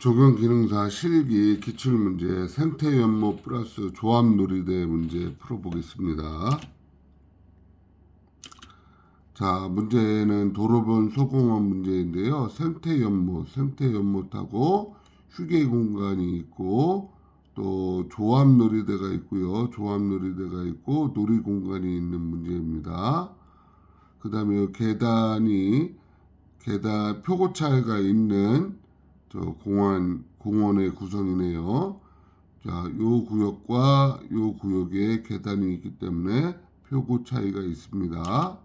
적용 기능사 실기 기출 문제 생태 연모 플러스 조합 놀이대 문제 풀어보겠습니다. 자, 문제는 도로변 소공원 문제인데요. 생태 연못, 생태 연못하고 휴게 공간이 있고 또 조합 놀이대가 있고요. 조합 놀이대가 있고 놀이 공간이 있는 문제입니다. 그다음에 계단이 계단 표고차가 있는 저 공원 공원의 구성이네요. 자, 요 구역과 요 구역에 계단이 있기 때문에 표고 차이가 있습니다.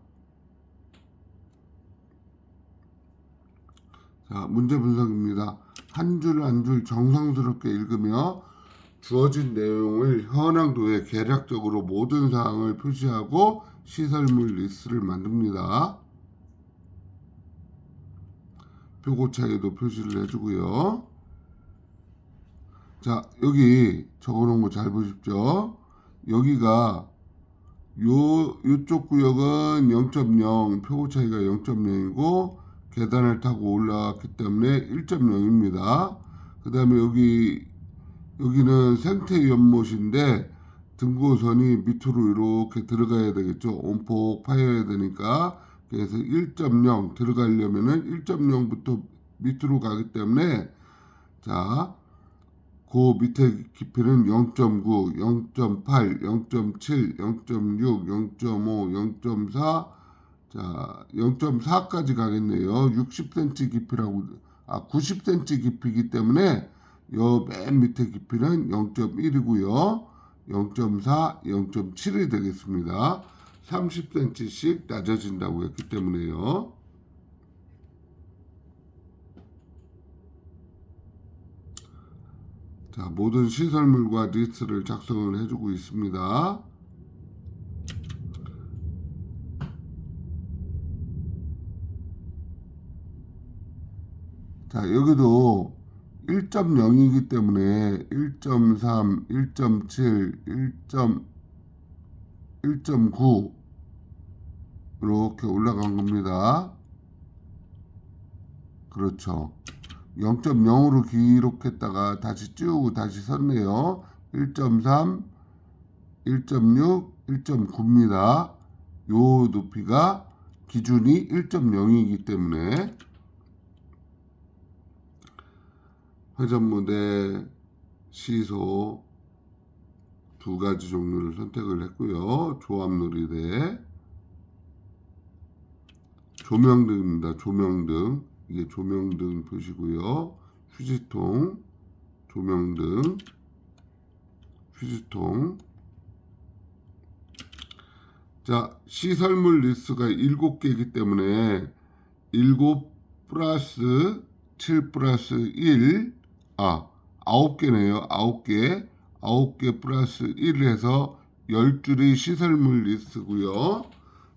자, 문제 분석입니다. 한 줄 한줄 정성스럽게 읽으며 주어진 내용을 현황도에 계략적으로 모든 사항을 표시하고 시설물 리스트를 만듭니다. 표고 차이도 표시를 해주고요. 자, 여기 적어놓은 거 잘 보십시오. 여기가 요, 요쪽 구역은 0.0, 표고 차이가 0.0이고, 계단을 타고 올라왔기 때문에 1.0입니다. 그 다음에 여기, 여기는 생태 연못인데, 등고선이 밑으로 이렇게 들어가야 되겠죠. 온폭 파여야 되니까. 그래서 1.0 들어가려면은 1.0부터 밑으로 가기 때문에, 자, 그 밑에 깊이는 0.9, 0.8, 0.7, 0.6, 0.5, 0.4, 자, 0.4까지 가겠네요. 60cm 깊이라고, 아, 90cm 깊이기 때문에 요 맨 밑에 깊이는 0.1이고요. 0.4, 0.7이 되겠습니다. 30cm씩 낮아진다고 했기 때문에요. 자, 모든 시설물과 리스트를 작성을 해주고 있습니다. 자, 여기도 1.0이기 때문에 1.3, 1.7, 1.1.9 이렇게 올라간 겁니다. 그렇죠. 0.0으로 기록했다가 다시 쭉 다시 썼네요. 1.3, 1.6, 1.9입니다. 요 높이가 기준이 1.0이기 때문에 회전무대, 시소 두 가지 종류를 선택을 했고요. 조합놀이대, 조명등입니다. 조명등 이게 조명등 표시고요. 휴지통, 조명등, 휴지통. 자, 시설물 리스트가 7개이기 때문에 7 플러스 7 플러스 1, 아, 9개네요. 9개. 9개 플러스 1 해서 10줄이 시설물 리스트고요.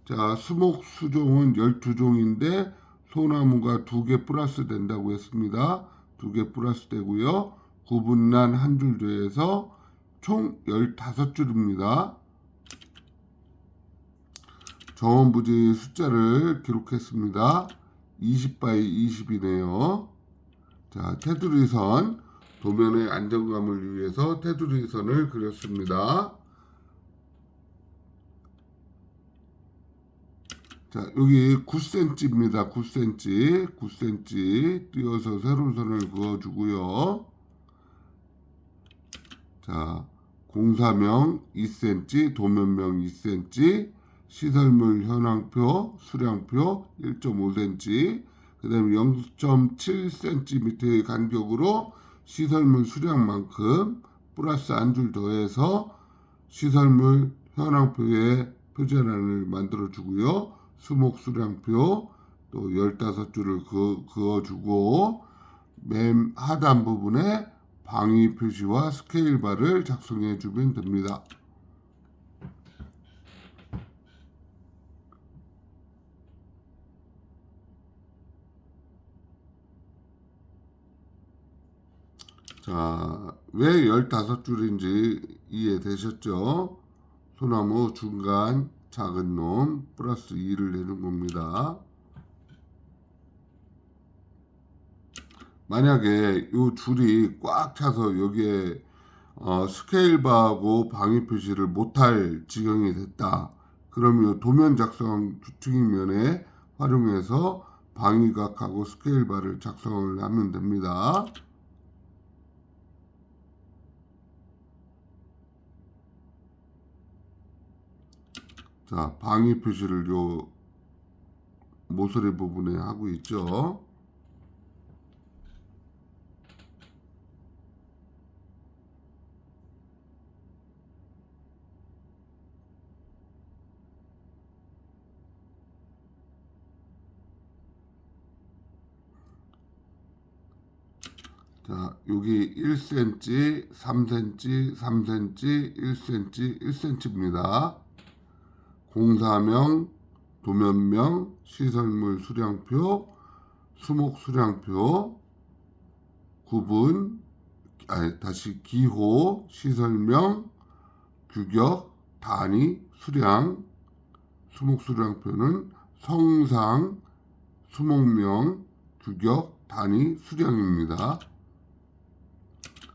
자, 수목 수종은 12종인데 소나무가 두개 플러스 된다고 했습니다. 두개 플러스 되고요. 구분란 한 줄 더해서 총 15줄입니다. 정원부지 숫자를 기록했습니다. 20 바이 20이네요. 자, 테두리선 도면의 안정감을 위해서 테두리 선을 그렸습니다. 자, 여기 9cm입니다. 9cm. 9cm 띄어서 세로선을 그어주고요. 자, 공사명 2cm, 도면명 2cm, 시설물 현황표, 수량표 1.5cm, 그 다음에 0.7cm의 간격으로 시설물 수량만큼 플러스 한 줄 더해서 시설물 현황표에 표제란을 만들어 주고요. 수목 수량표 또 15줄을 그, 그어주고 맨 하단 부분에 방위 표시와 스케일 바를 작성해 주면 됩니다. 자, 왜 15줄인지 이해되셨죠? 소나무 중간 작은 놈 플러스 2를 내는 겁니다. 만약에 이 줄이 꽉 차서 여기에 어, 스케일 바하고 방위 표시를 못할 지경이 됐다. 그러면 이 도면 작성 주특기면에 활용해서 방위각하고 스케일 바를 작성을 하면 됩니다. 자, 방위 표시를 요 모서리 부분에 하고 있죠. 자, 여기 1cm, 3cm, 3cm, 1cm, 1cm입니다. 공사명, 도면명, 시설물 수량표, 수목 수량표, 구분, 아니, 다시 기호, 시설명, 규격, 단위, 수량, 수목 수량표는 성상, 수목명, 규격, 단위, 수량입니다.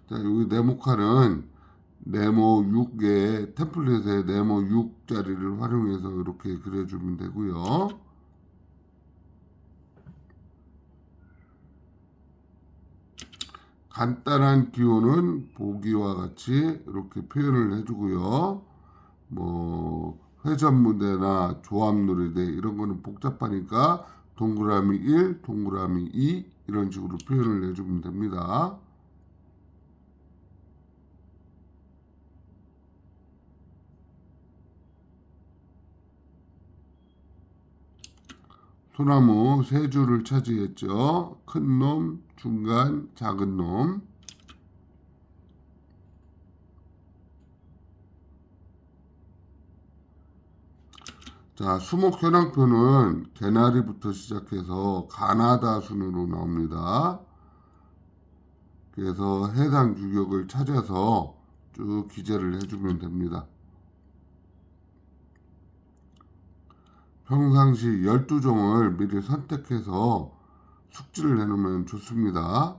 자, 여기 네모칸은 네모 6의 템플릿에 네모 6자리를 활용해서 이렇게 그려주면 되고요. 간단한 기호는 보기와 같이 이렇게 표현을 해주고요. 뭐 회전무대나 조합놀이대 이런 거는 복잡하니까 동그라미 1, 동그라미 2 이런 식으로 표현을 해주면 됩니다. 소나무 세 줄을 차지했죠. 큰 놈, 중간, 작은 놈. 자, 수목 현황표는 개나리부터 시작해서 가나다 순으로 나옵니다. 그래서 해당 규격을 찾아서 쭉 기재를 해주면 됩니다. 평상시 12종을 미리 선택해서 숙지를 해놓으면 좋습니다.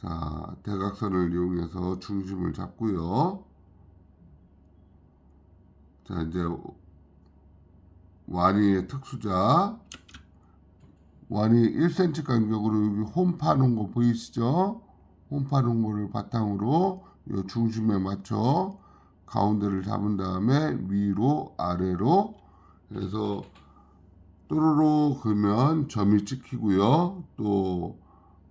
자, 대각선을 이용해서 중심을 잡고요. 자, 이제 완이의 특수자. 완이 1cm 간격으로 여기 홈 파놓은 거 보이시죠? 홈 파놓은 거를 바탕으로 이 중심에 맞춰 가운데를 잡은 다음에 위로 아래로 그래서 또로로 그으면 점이 찍히고요. 또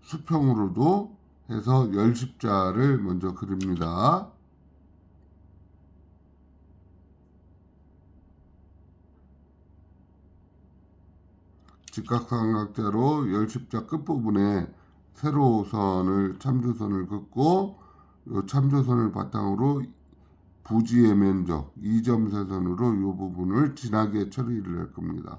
수평으로도 해서 열십자를 먼저 그립니다. 직각삼각자로 열십자 끝부분에 세로선을 참조선을 긋고 이 참조선을 바탕으로 부지의 면적 2점 세선으로 이 부분을 진하게 처리를 할 겁니다.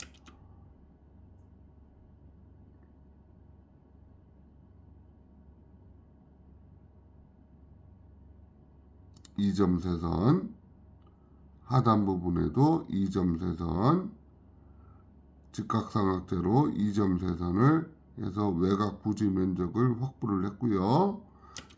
이점 세선 하단 부분에도 2점 세선 직각삼각대로 2점 세선을 해서 외곽 부지 면적을 확보를 했고요.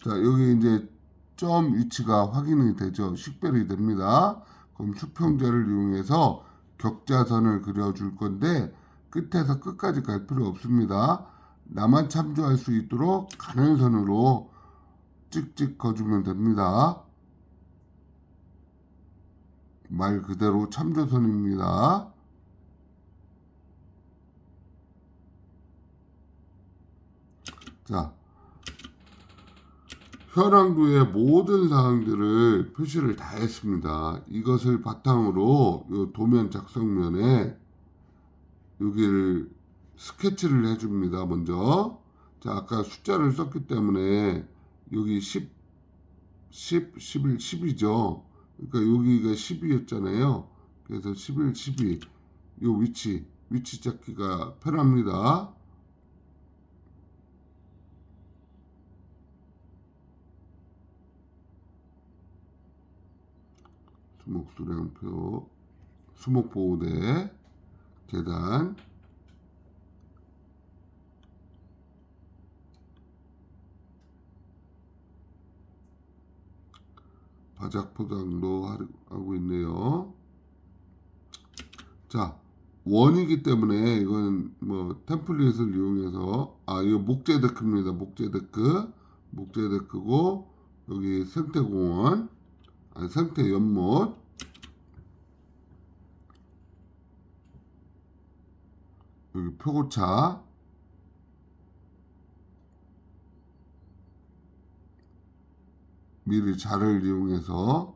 자 여기 이제 점 위치가 확인이 되죠. 식별이 됩니다. 그럼 수평자를 이용해서 격자선을 그려줄 건데 끝에서 끝까지 갈 필요 없습니다. 나만 참조할 수 있도록 가는 선으로 찍찍 거주면 됩니다. 말 그대로 참조선입니다. 자, 현황도의 모든 사항들을 표시를 다 했습니다. 이것을 바탕으로 요 도면 작성면에 여기를 스케치를 해줍니다. 먼저 자 아까 숫자를 썼기 때문에 여기 10, 10, 11, 10이죠. 그러니까 여기가 10이었잖아요. 그래서 11, 12. 요 위치, 위치 잡기가 편합니다. 수목수령표 수목보호대 재단 바작포장도 하고 있네요. 자, 원이기 때문에 이건 뭐 템플릿을 이용해서 아 이거 목재 데크입니다. 목재 데크, 목재 데크고 여기 생태공원 아니 생태 연못, 여기 표고차, 미리 자를 이용해서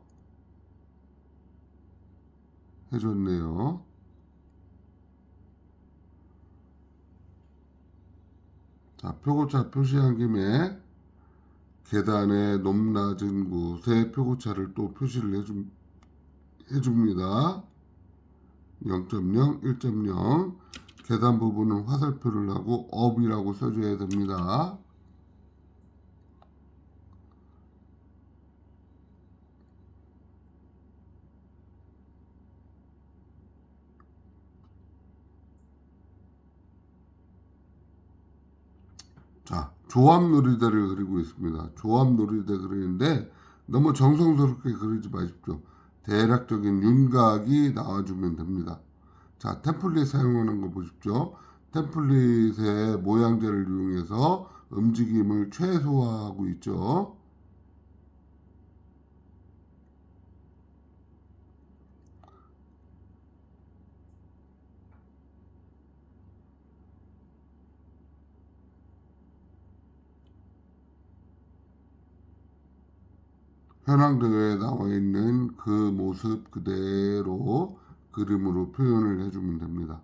해줬네요. 자, 표고차 표시한 김에 계단의 높낮은 곳에 표고차를 또 표시를 해줍, 해줍니다. 0.0, 1.0 계단 부분은 화살표를 하고 업이라고 써줘야 됩니다. 자, 조합 놀이대를 그리고 있습니다. 조합 놀이대 그리는데 너무 정성스럽게 그리지 마십시오. 대략적인 윤곽이 나와주면 됩니다. 자, 템플릿 사용하는 거 보십시오. 템플릿의 모양제를 이용해서 움직임을 최소화하고 있죠. 현황대에 나와 있는 그 모습 그대로 그림으로 표현을 해주면 됩니다.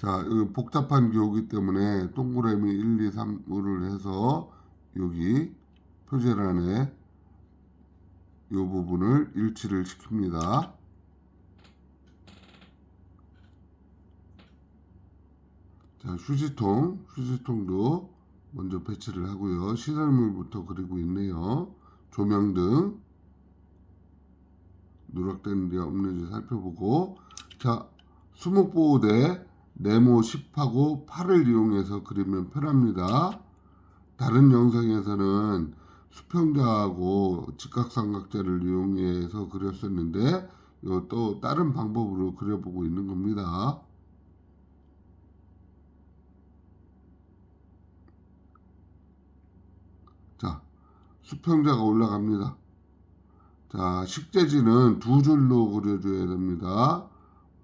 자, 복잡한 기호기 때문에 동그라미 1, 2, 3을 해서 여기 표제란에 이 부분을 일치를 시킵니다. 자, 휴지통, 휴지통도 먼저 배치를 하고요. 시설물부터 그리고 있네요. 조명등 누락되는 데 없는지 살펴보고 자, 수목보호대 네모 10하고 8을 이용해서 그리면 편합니다. 다른 영상에서는 수평자하고 직각삼각자를 이용해서 그렸었는데 이것도 다른 방법으로 그려보고 있는 겁니다. 자, 수평자가 올라갑니다. 자, 식재지는 두 줄로 그려줘야 됩니다.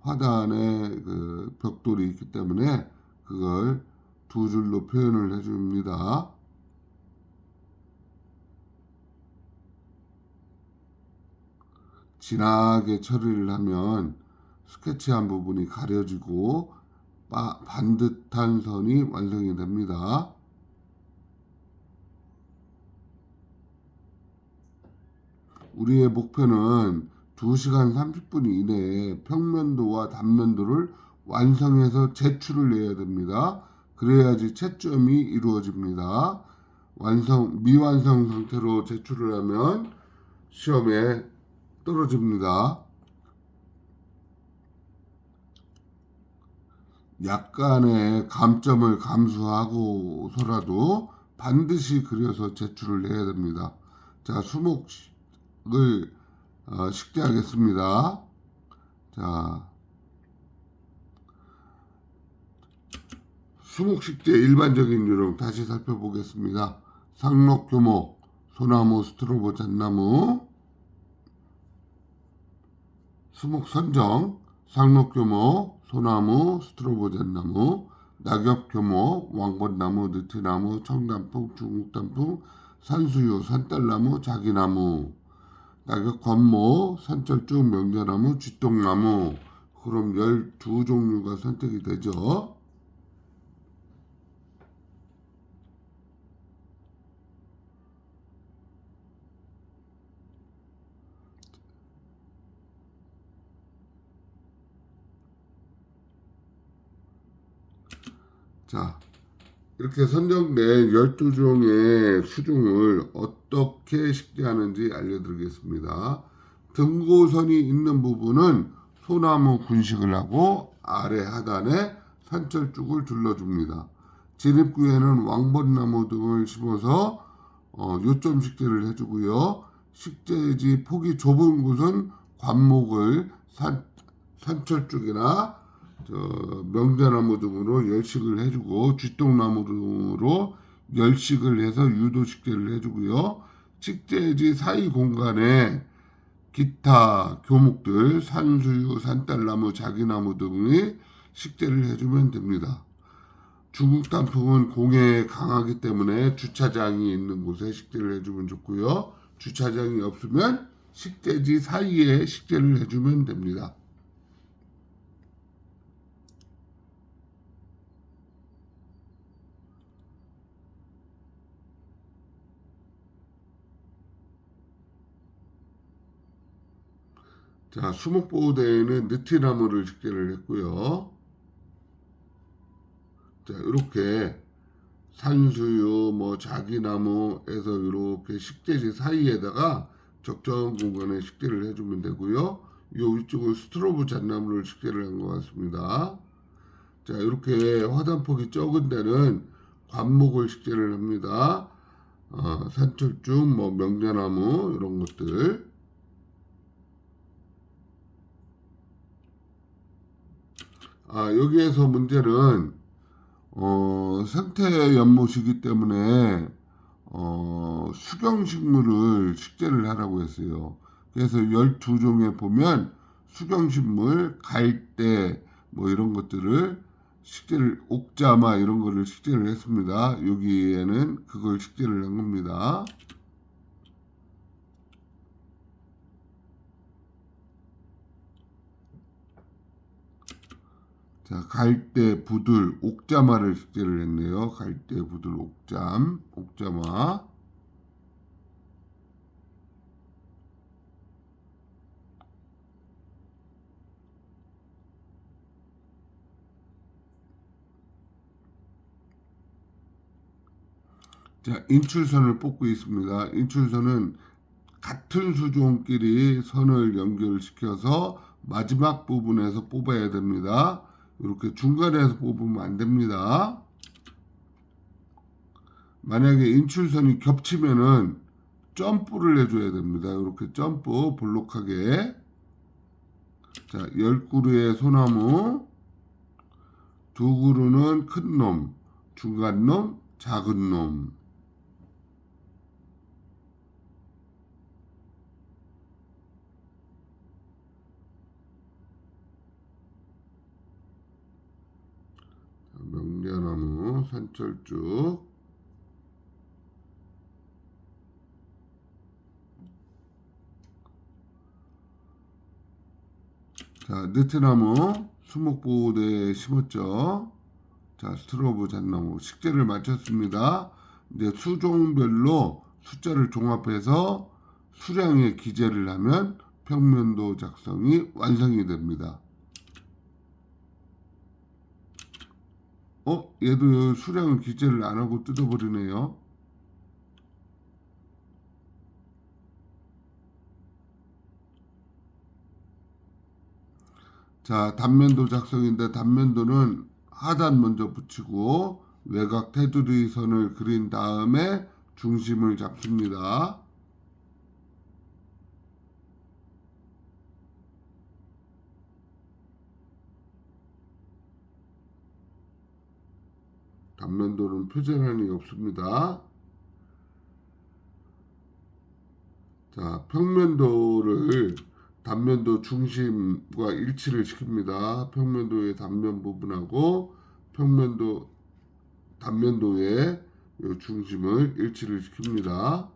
화단에 그 벽돌이 있기 때문에 그걸 두 줄로 표현을 해줍니다. 진하게 처리를 하면 스케치한 부분이 가려지고 바- 반듯한 선이 완성이 됩니다. 우리의 목표는 2시간 30분 이내에 평면도와 단면도를 완성해서 제출을 해야 됩니다. 그래야지 채점이 이루어집니다. 완성, 미완성 상태로 제출을 하면 시험에 떨어집니다. 약간의 감점을 감수하고서라도 반드시 그려서 제출을 해야 됩니다. 자, 수목 을 어, 식대하겠습니다. 자, 수목 식재 일반적인 요령 다시 살펴보겠습니다. 상록 교목, 소나무, 스트로보, 잣나무, 수목 선정, 상록 교목, 소나무, 스트로보, 잣나무, 낙엽 교목, 왕벚나무, 느티나무, 청단풍, 중국단풍, 산수유, 산딸나무, 자기나무, 낙엽 관모, 산철쭉, 명자나무, 쥐똥나무. 그럼 12종류가 선택이 되죠. 자, 이렇게 선정된 12종의 수중을 어떻게 식재하는지 알려드리겠습니다. 등고선이 있는 부분은 소나무 군식을 하고 아래 하단에 산철쭉을 둘러줍니다. 진입구에는 왕벚나무 등을 심어서 어, 요점 식재를 해주고요. 식재지 폭이 좁은 곳은 관목을 산, 산철쭉이나 저 명자나무 등으로 열식을 해주고 쥐똥나무 등으로 열식을 해서 유도 식재를 해주고요. 식재지 사이 공간에 기타 교목들 산수유, 산딸나무, 자기나무 등이 식재를 해주면 됩니다. 중국 단풍은 공해에 강하기 때문에 주차장이 있는 곳에 식재를 해주면 좋고요. 주차장이 없으면 식재지 사이에 식재를 해주면 됩니다. 자, 수목보호대에는 느티나무를 식재를 했고요. 자, 이렇게 산수유, 뭐 자기나무에서 이렇게 식재지 사이에다가 적정한 공간에 식재를 해주면 되고요. 요 위쪽은 스트로브 잣나무를 식재를 한 것 같습니다. 자, 이렇게 화단폭이 적은 데는 관목을 식재를 합니다. 어, 산철쭉, 뭐 명자나무 이런 것들. 아, 여기에서 문제는 어, 생태 연못이기 때문에 어, 수경식물을 식재를 하라고 했어요. 그래서 12종에 보면 수경식물, 갈대 뭐 이런 것들을 식재를 옥자마 이런 거를 식재를 했습니다. 여기에는 그걸 식재를 한 겁니다. 자, 갈대, 부들, 옥자마를 식재를 했네요. 갈대, 부들, 옥잠, 옥자마. 자, 인출선을 뽑고 있습니다. 인출선은 같은 수종끼리 선을 연결시켜서 마지막 부분에서 뽑아야 됩니다. 이렇게 중간에서 뽑으면 안 됩니다. 만약에 인출선이 겹치면은 점프를 해줘야 됩니다. 이렇게 점프 볼록하게 자, 열 그루의 소나무 두 그루는 큰 놈, 중간 놈, 작은 놈 명ля나무, 산철쭉 자, 느티나무 수목보호대에 심었죠. 자, 스트로브 잣나무 식재를 마쳤습니다. 이제 수종별로 숫자를 종합해서 수량에 기재를 하면 평면도 작성이 완성이 됩니다. 어? 얘도 수량을 기재를 안 하고 뜯어버리네요. 자, 단면도 작성인데 단면도는 하단 먼저 붙이고 외곽 테두리 선을 그린 다음에 중심을 잡습니다. 단면도는 표준안이 없습니다. 자, 평면도를 단면도 중심과 일치를 시킵니다. 평면도의 단면 부분하고 평면도 단면도의 요 중심을 일치를 시킵니다.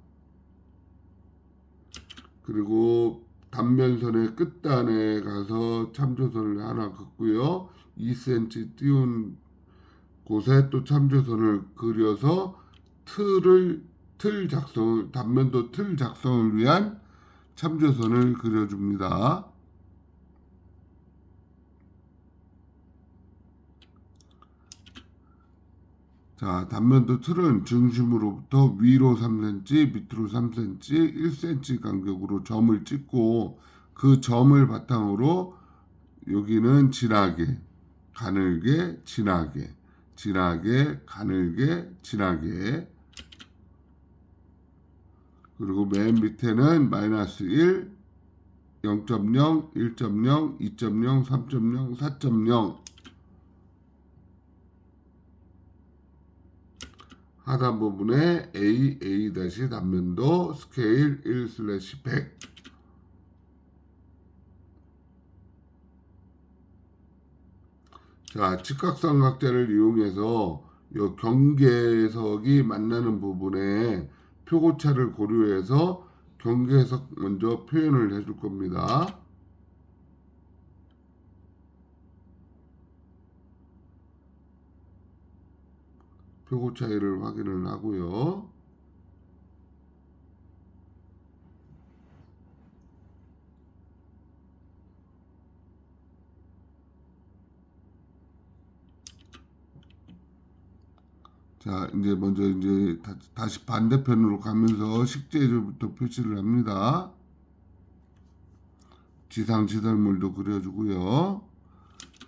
그리고 단면선의 끝단에 가서 참조선을 하나 긋고요. 2cm 띄운 곳에 또 참조선을 그려서 틀을 틀 작성을 단면도 틀 작성을 위한 참조선을 그려줍니다. 자, 단면도 틀은 중심으로부터 위로 3cm, 밑으로 3cm, 1cm 간격으로 점을 찍고 그 점을 바탕으로 여기는 진하게 가늘게, 진하게, 진하게, 가늘게, 진하게. 그리고 맨 밑에는 마이너스 1, 0.0, 1.0, 2.0, 3.0, 4.0 하단 부분에 A, A 다시 단면도 스케일 1 슬래시 100 자, 직각삼각자를 이용해서 요 경계석이 만나는 부분에 표고차를 고려해서 경계석 먼저 표현을 해줄 겁니다. 표고 차이를 확인을 하고요. 자, 이제 먼저 이제 다, 다시 반대편으로 가면서 식재료부터 표시를 합니다. 지상 지설물도 그려주고요.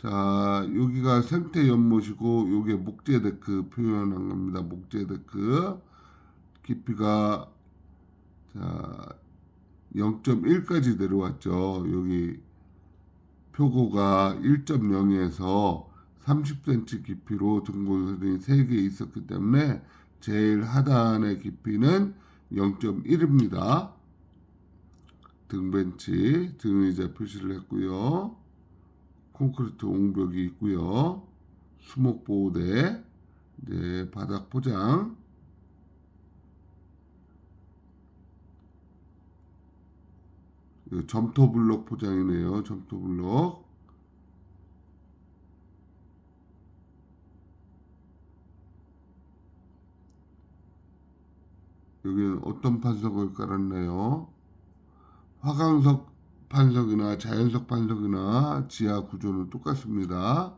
자, 여기가 생태 연못이고 요게 목재 데크 표현한 겁니다. 목재 데크 깊이가 자 0.1까지 내려왔죠. 여기 표고가 1.0에서 30cm 깊이로 등고선이 3개 있었기 때문에 제일 하단의 깊이는 0.1입니다. 등벤치, 등의자 표시를 했고요. 콘크리트 옹벽이 있고요. 수목보호대, 이제 바닥 포장, 이 점토 블록 포장이네요. 점토 블록. 여기는 어떤 판석을 깔았나요? 화강석 판석이나 자연석 판석이나 지하 구조는 똑같습니다.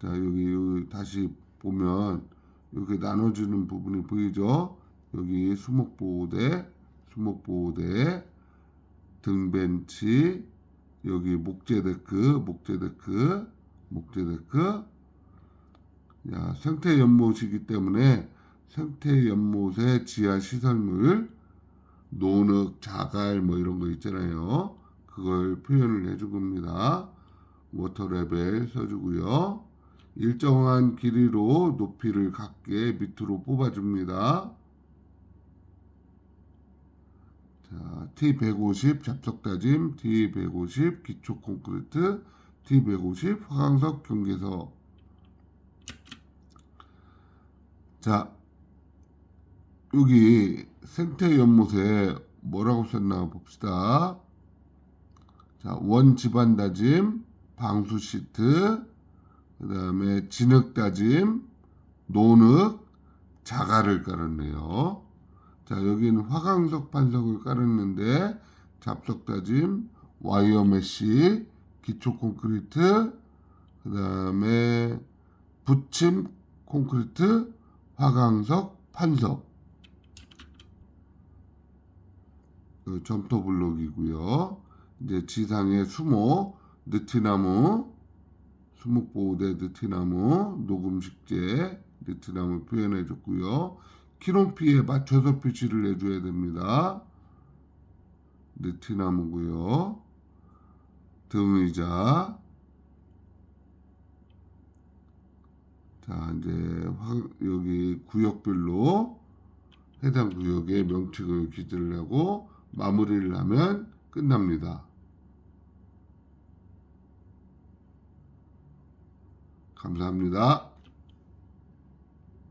자 여기, 여기 다시 보면 이렇게 나눠지는 부분이 보이죠? 여기 수목보호대, 수목보호대, 등벤치, 여기 목재데크, 목재데크, 목재데크. 야, 생태 연못이기 때문에 생태 연못의 지하 시설물, 노늑, 자갈 뭐 이런 거 있잖아요. 그걸 표현을 해준 겁니다. 워터 레벨 써주고요. 일정한 길이로 높이를 갖게 밑으로 뽑아줍니다. 자, T150 잡석 다짐, T150 기초 콘크리트, T150 화강석 경계석. 자, 여기 생태 연못에 뭐라고 썼나 봅시다. 자, 원 집안 다짐, 방수 시트, 그 다음에 진흙 다짐, 노늑, 자갈을 깔았네요. 자, 여기는 화강석 판석을 깔았는데, 잡석 다짐, 와이어 메시, 기초 콘크리트, 그 다음에 붙임 콘크리트, 화강석, 판석. 그 점토 블록이고요. 이제 지상에 수목, 느티나무, 수목보호대 느티나무, 녹음식재, 느티나무 표현해 줬고요. 키높이에 맞춰서 표시를 해줘야 됩니다. 느티나무고요. 등의자. 자, 이제 화- 여기 구역별로 해당 구역의 명칭을 기재를 하고 마무리를 하면 끝납니다. 감사합니다.